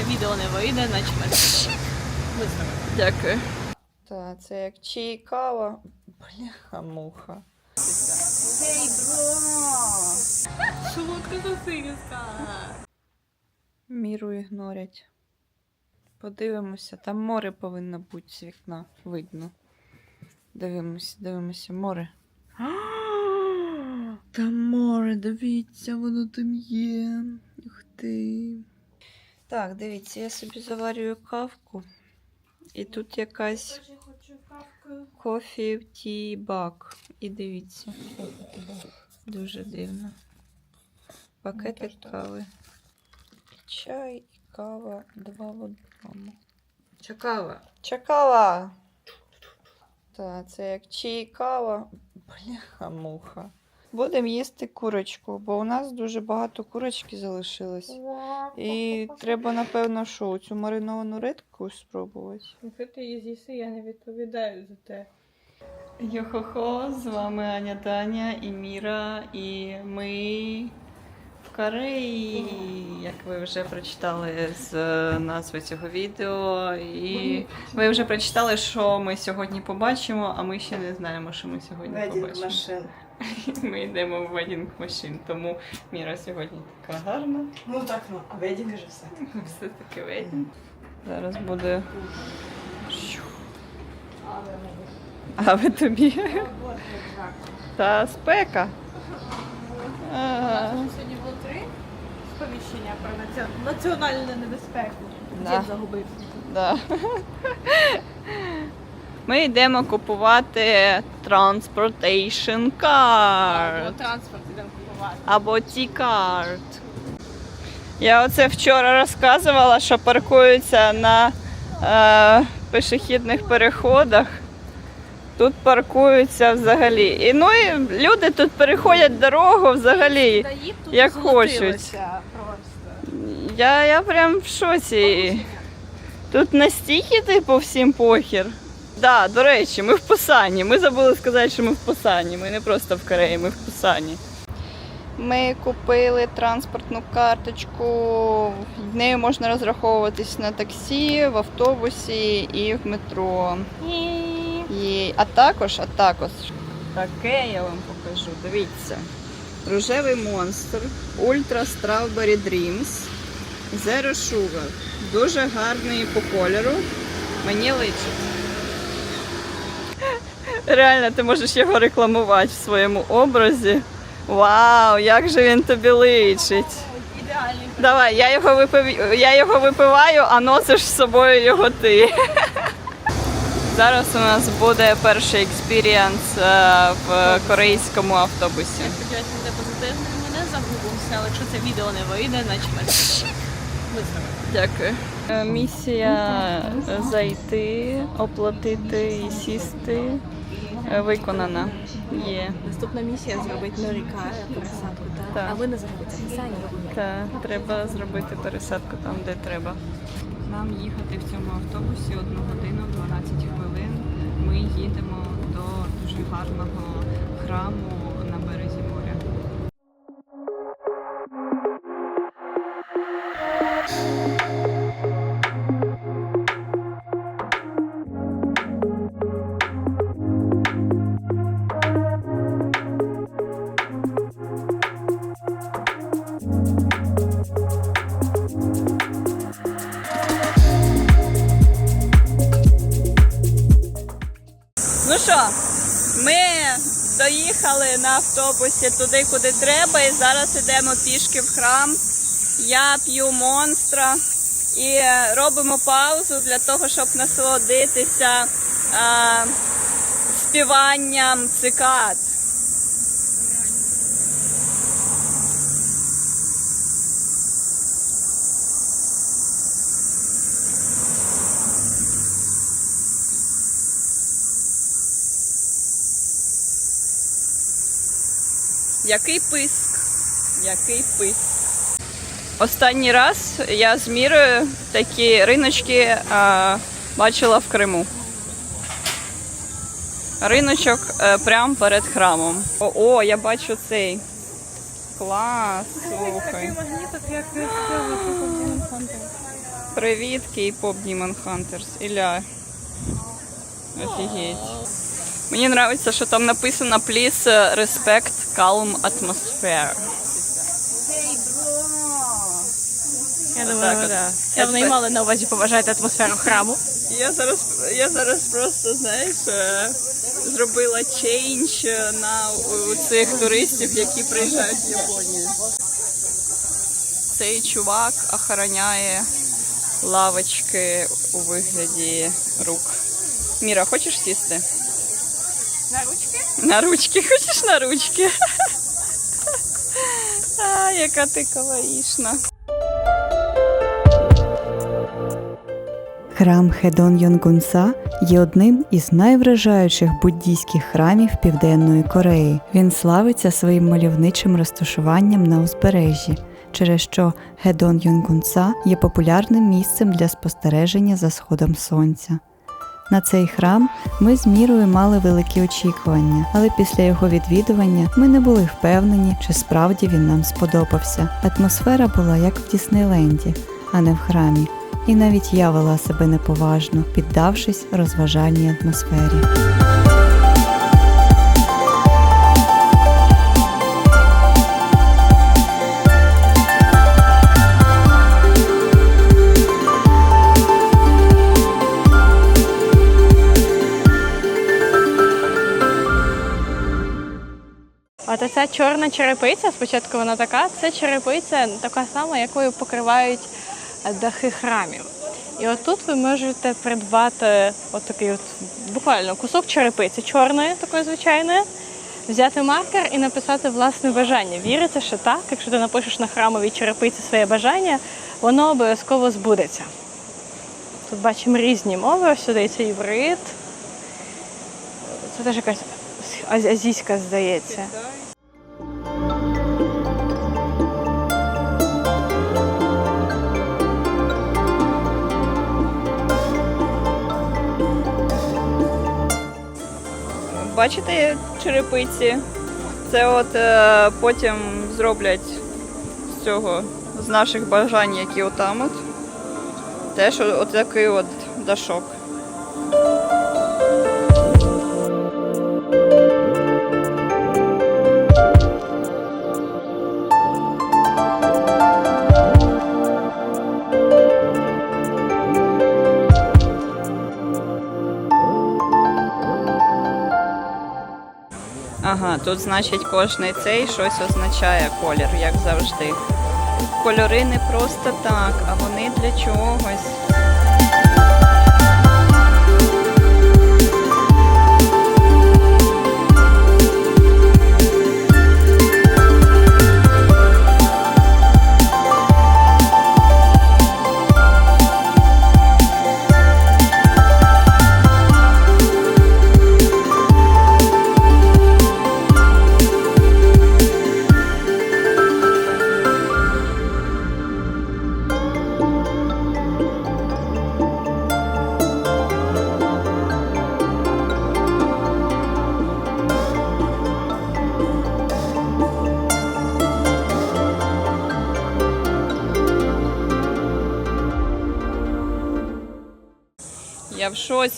це відео не вийде, наче виставимо. Дякую. Так, це як чай кава. Бляха муха. Ей, бро! Солодка сосиска. Міру ігнорять. Подивимося, там море повинно бути з вікна. Видно. Дивимося, дивимося, море. Там море, дивіться, воно там є. Ух ти. Так, дивіться, я собі заварюю кавку. І тут якась кофі ті бак. І дивіться. Дуже дивно. Пакетик кави. Чай і кава два в одному. Чакава. Чакава. Так, це як чай і кава. Бляха муха. Будемо їсти курочку, бо у нас дуже багато курочки залишилось. І треба, напевно, що цю мариновану редку спробувати. Якщо ти її з'їси, я не відповідаю за те. Йо-хо-хо, з вами Аня Таня і Міра, і ми в Кореї, як ви вже прочитали з назви цього відео. І ви вже прочитали, що ми сьогодні побачимо, а ми ще не знаємо, що ми сьогодні побачимо. машин. Ми йдемо в ведінг машин, тому Міра сьогодні така гарна. Ну так, ну, а ведінг же все. Все таки ведінг. Зараз буде. А ви тобі? Та спека. Ага. Сьогодні було три сповіщення про національну небезпеку. Дід загубився. Да. Ми йдемо купувати transportation Або транспорт ідемо купувати. Або T-card. Я оце вчора розказувала, що паркуються на е, пішохідних переходах. Тут паркуються взагалі. І, ну і люди тут переходять дорогу взагалі. Тут Як хочуть. Я, я прям в шоці. Тут настільки, типу, всім похер. Да, до речі, ми в Пусані. Ми забули сказати, що ми в Пусані. Ми не просто в Кореї, ми в Пусані. Ми купили транспортну карточку. Нею можна розраховуватись на таксі, в автобусі і в метро. І... А також, а також таке я вам покажу. Дивіться. Рожевий монстр, Ультра Strawberry Dreams, Zero Sugar. Дуже гарний по кольору. Мені личить. Реально, ти можеш його рекламувати в своєму образі. Вау, як же він тобі личить. Ідеальний. Давай, я його випив... я його випиваю, а носиш з собою його ти. Зараз у нас буде перший експірієнс е, в корейському автобусі. Я сподіваюся, буде позитивно. Мене загубився, але якщо це відео не вийде, наче виставимо. Дякую. Е, Місія е, зайти, оплатити і сісти е, виконана. Є. Наступна місія зробити нарікає пересадку, так? Так. А ви не зробите самі. Та треба зробити пересадку там, де треба. Нам їхати в цьому автобусі одну годину, 12 хвилин. Ми їдемо до дуже гарного храму що, ми доїхали на автобусі туди, куди треба, і зараз йдемо пішки в храм. Я п'ю монстра і робимо паузу для того, щоб насолодитися е, співанням цикад. Який писк? Який писк? Останній раз я з мірою такі риночки а, бачила в Криму. Риночок е, прямо перед храмом. О, о, я бачу цей. Клас, слухай. Привіт, K-pop Demon Hunters. Ілля. Офігеть. Мені подобається, що там написано Please uh, respect calm atmosphere. Я Так думаю, от. да. Це вони мали на увазі поважати атмосферу храму. Я зараз, я зараз просто, знаєш, е, зробила чейндж на у цих туристів, які приїжджають в Японію. Цей чувак охороняє лавочки у вигляді рук. Міра, хочеш сісти? На ручки? На ручки, хочеш на ручки? А, яка ти каваїшна. Храм Хедон Йонгунса є одним із найвражаючих буддійських храмів Південної Кореї. Він славиться своїм мальовничим розташуванням на узбережжі, через що Хедон Йонгунса є популярним місцем для спостереження за сходом сонця. На цей храм ми з мірою мали великі очікування, але після його відвідування ми не були впевнені, чи справді він нам сподобався. Атмосфера була як в Діснейленді, а не в храмі. І навіть я вела себе неповажно, піддавшись розважальній атмосфері. Ця чорна черепиця, спочатку вона така, це черепиця така сама, якою покривають е, дахи храмів. І отут ви можете придбати от такий от буквально кусок черепиці чорної, такої звичайної, взяти маркер і написати власне бажання. Віриться, що так, якщо ти напишеш на храмовій черепиці своє бажання, воно обов'язково збудеться. Тут бачимо різні мови, ось сюди це іврит. Це теж якась азійська, здається. Бачите черепиці? Це от е, потім зроблять з цього, з наших бажань, які отам от. Теж отакий от дашок. Тут значить кожний цей щось означає колір, як завжди. Кольори не просто так, а вони для чогось.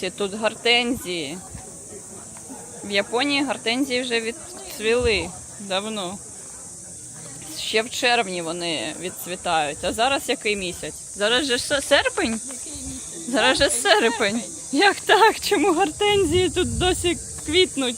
В тут гортензії. В Японії гортензії вже відцвіли давно. Ще в червні вони відцвітають. А зараз який місяць? Зараз же се- серпень? Зараз же серпень. Як так? Чому гортензії тут досі квітнуть?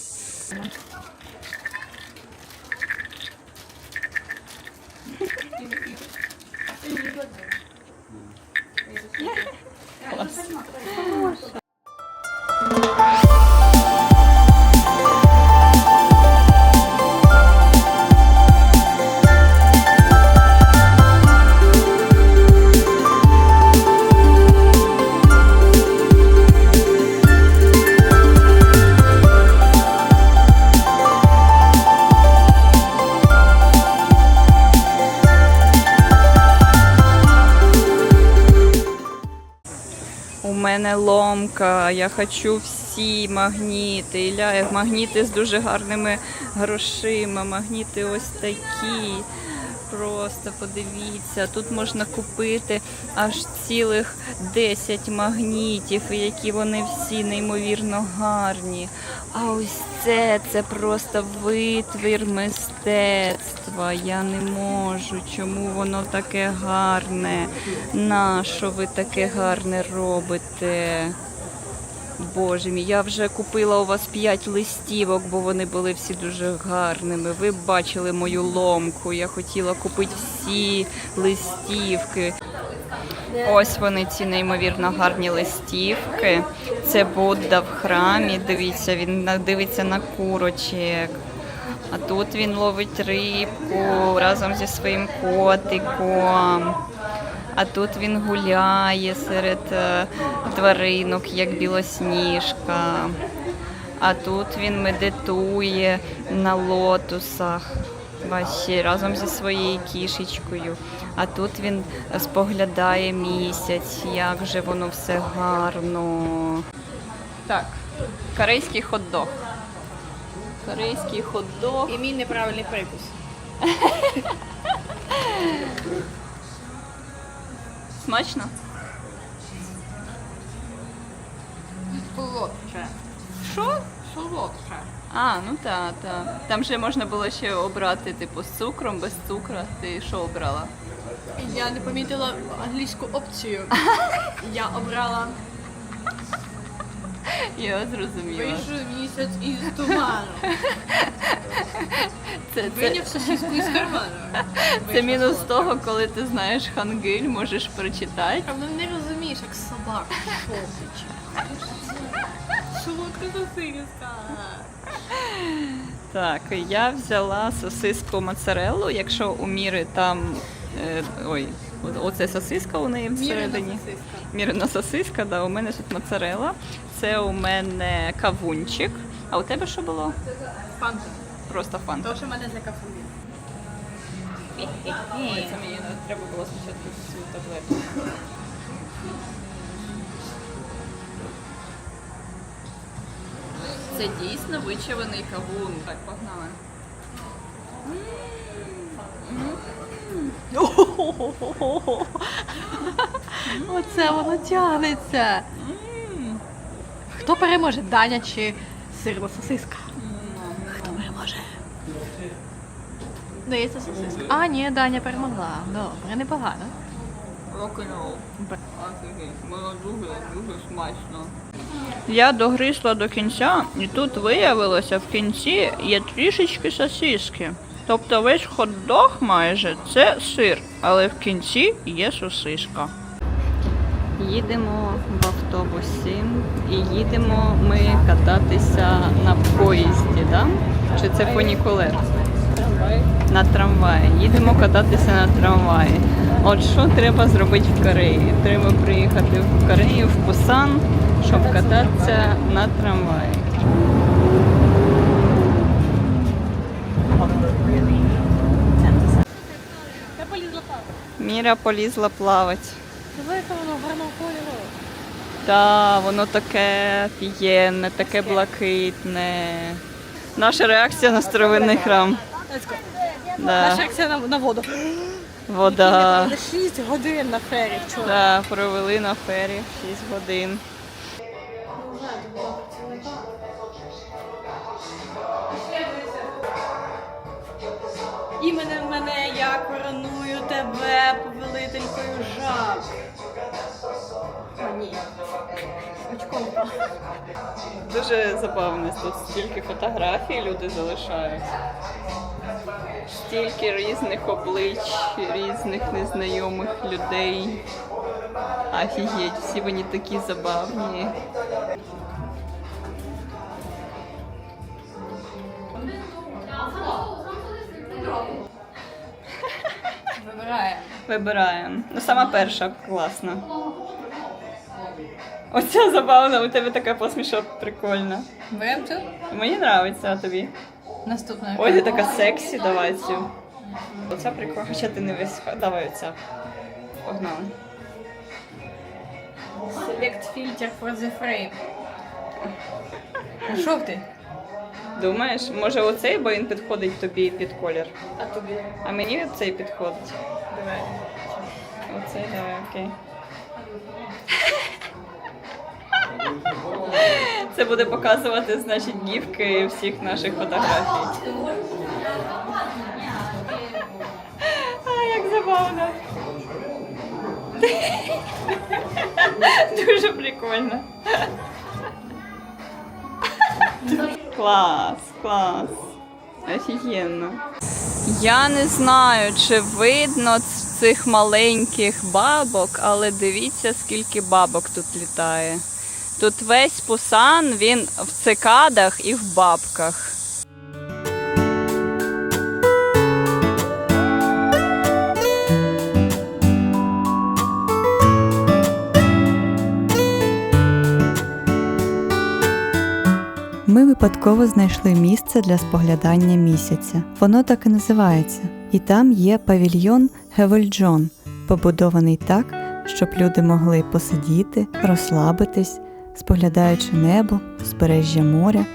Ломка, я хочу всі магніти. Ілля, магніти з дуже гарними грошима, магніти ось такі. просто подивіться. Тут можна купити аж цілих 10 магнітів, які вони всі неймовірно гарні. А ось це це просто витвір мистецтва. Я не можу. Чому воно таке гарне? Нащо ви таке гарне робите? Боже мій, я вже купила у вас 5 листівок, бо вони були всі дуже гарними. Ви бачили мою ломку. Я хотіла купити всі листівки. Ось вони, ці неймовірно гарні листівки. Це Будда в храмі. Дивіться, він дивиться на курочек. А тут він ловить рибку разом зі своїм котиком. А тут він гуляє серед е, тваринок, як білосніжка. А тут він медитує на лотусах. Бачите, разом зі своєю кішечкою. А тут він споглядає місяць, як же воно все гарно. Так, корейський хот-дог. Корейський хот-дог. І мій неправильний прикус. Смачно? Солодше. Що? Солодше. А, ну так, так. Там же можна було ще обрати, типу, з цукром, без цукру. Ти що обрала? Я не помітила англійську опцію. Я обрала Я зрозуміла. вийшов місяць із туману. Це, це, Виняв сосиску із карману. це мінус того, коли ти знаєш хангиль, можеш прочитати. Правда, не розумієш, як собака шовтич. Солодка сосиска. Так, я взяла сосиску моцареллу, якщо у міри там. Е, ой, оце сосиска у неї всередині. сосиска. Мірна сосиска, да, у мене тут моцарелла. Це у мене кавунчик. А у тебе що було? Фанта. Просто фанта. То, що мене закафує. Ой, це мені треба було спочатку цю таблетку. Це дійсно вичаваний кавун. Так, погнали. Оце воно тягнеться. Хто переможе, Даня чи сирна сосиска? Хто переможе? Здається, сосиска. А, ні, Даня перемогла. Добре, непогано. Рок-н-рол. Офігеть, було дуже, дуже смачно. Я догризла до кінця, і тут виявилося в кінці є трішечки сосиски. Тобто весь хот-дог майже це сир, але в кінці є сосиска. Їдемо в автобусі і їдемо ми кататися на поїзді, да? Чи це фунікулер? На трамваї. Їдемо кататися на трамваї. От що треба зробити в Кореї? Треба приїхати в Корею, в Пусан, щоб кататися на трамваї. Я полізла плавати. Міра полізла плавати. Велика воно гарного кольору. Та воно таке п'єнне, таке блакитне. Наша реакція на старовинний храм. Да. Наша реакція на, на воду. Вода. 6 годин на фері вчора. Да, провели на фері 6 годин. Іменем мене я короную тебе повелителькою жаб. О, ні. Очком. Дуже забавно, тут стільки фотографій люди залишають. Стільки різних облич, різних незнайомих людей. Офігеть, всі вони такі забавні. Вибирає. Вибираємо. Ну, сама перша класна. Оця забавна, у тебе така посмішка прикольна. Беремо цю? Мені подобається, а тобі? Наступна. Ой, ти така сексі, давай цю. Оця прикольна, хоча ти не весь. Давай оця. Погнали. Select filter for the frame. Що ти? Думаєш, може оцей, бо він підходить тобі під колір. А тобі? А мені цей підходить. Давай. Оцей, давай, окей. Це буде показувати, значить, гівки всіх наших фотографій. А, як забавно. Дуже прикольно. Клас, клас. Офігенно. Я не знаю, чи видно цих маленьких бабок, але дивіться, скільки бабок тут літає. Тут весь пусан, він в цикадах і в бабках. Ми випадково знайшли місце для споглядання місяця. Воно так і називається. І там є павільйон Гевельджон, побудований так, щоб люди могли посидіти, розслабитись, споглядаючи небо, узбережжя моря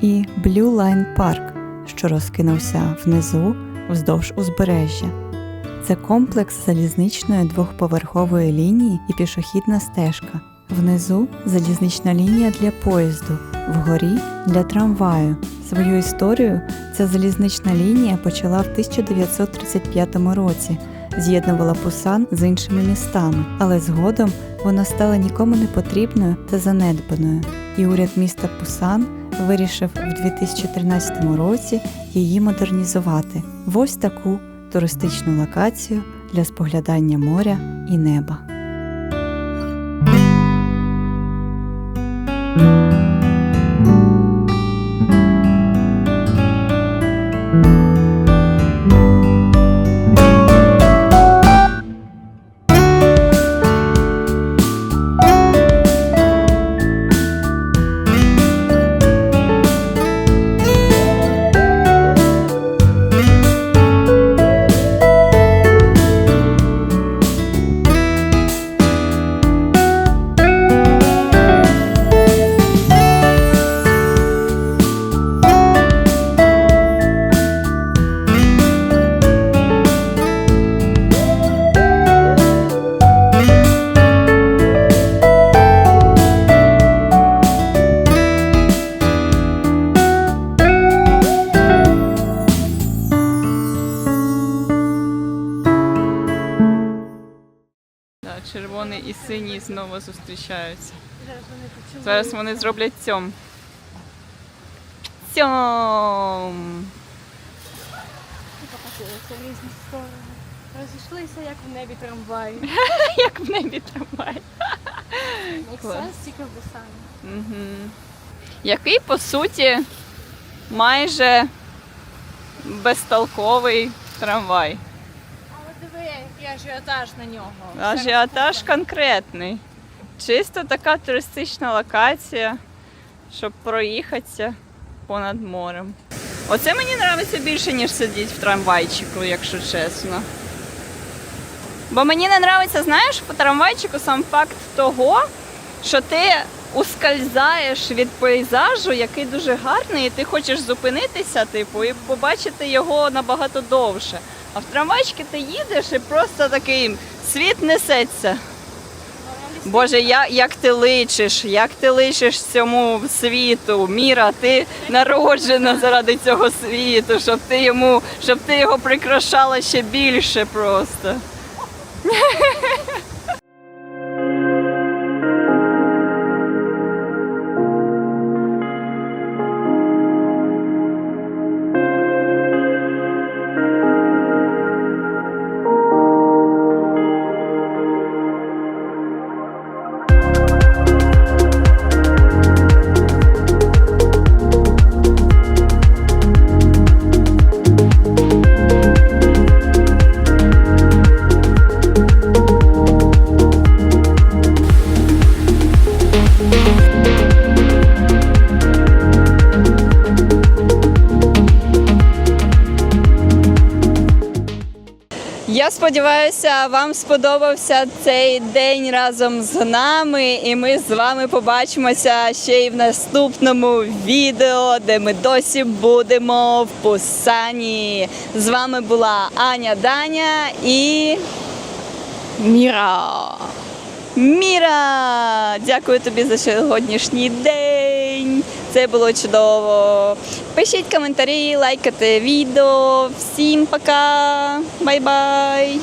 і Blue Line Park, що розкинувся внизу вздовж узбережжя. Це комплекс залізничної двохповерхової лінії і пішохідна стежка. Внизу залізнична лінія для поїзду, вгорі для трамваю. Свою історію ця залізнична лінія почала в 1935 році, з'єднувала Пусан з іншими містами, але згодом вона стала нікому не потрібною та занедбаною. І уряд міста Пусан вирішив в 2013 році її модернізувати в ось таку туристичну локацію для споглядання моря і неба. Червоний і синій знову зустрічаються. Зараз вони зроблять цьом. Цьом. Покатилися в різні сторони. Розійшлися, як в небі трамваї. Як в небі трамвай. Клас. Тільки в Угу. Який, по суті, майже безтолковий трамвай. Ажіотаж на нього. Ажіотаж конкретний. Чисто така туристична локація, щоб проїхатися понад морем. Оце мені подобається більше, ніж сидіти в трамвайчику, якщо чесно. Бо мені не подобається, знаєш, в трамвайчику сам факт того, що ти ускользаєш від пейзажу, який дуже гарний, і ти хочеш зупинитися, типу, і побачити його набагато довше. А в трамвайчики ти їдеш і просто такий світ несеться. Боже, я, як ти личиш, як ти личиш цьому світу, міра, ти народжена заради цього світу, щоб ти йому, щоб ти його прикрашала ще більше просто. Сподіваюся, вам сподобався цей день разом з нами, і ми з вами побачимося ще й в наступному відео, де ми досі будемо в Пусані. З вами була Аня Даня і Міра! Міра! Дякую тобі за сьогоднішній день. Це було чудово. Пишіть коментарі, лайкайте відео. Всім пока! Бай-бай!